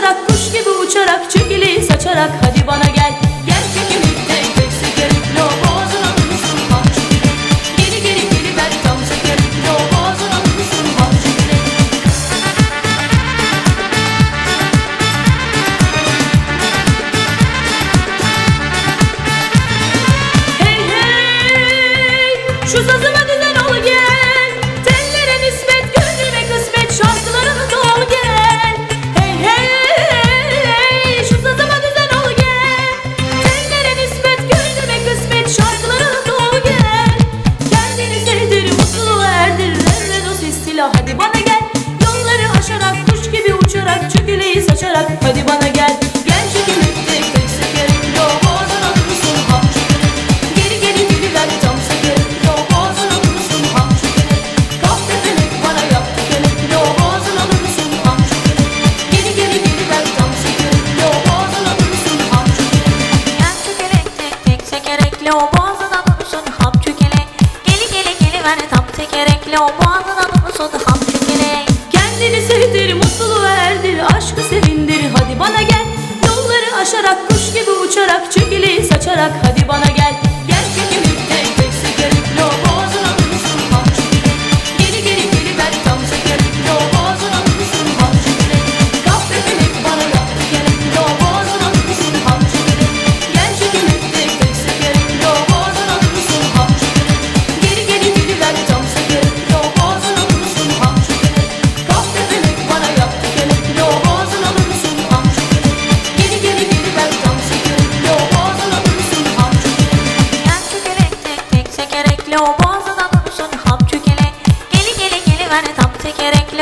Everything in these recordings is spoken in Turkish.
koşarak kuş gibi uçarak çekili saçarak hadi bana tekerekle o boğazına dursun hap çökele Geli gele geli ver tam tekerekle o boğazına dursun hap çökele Kendini sevdir mutluluğu erdir aşkı sevindir. Hadi bana gel Yolları aşarak kuş gibi uçarak çekili saçarak. Hadi bana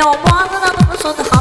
我光知道他们说的好。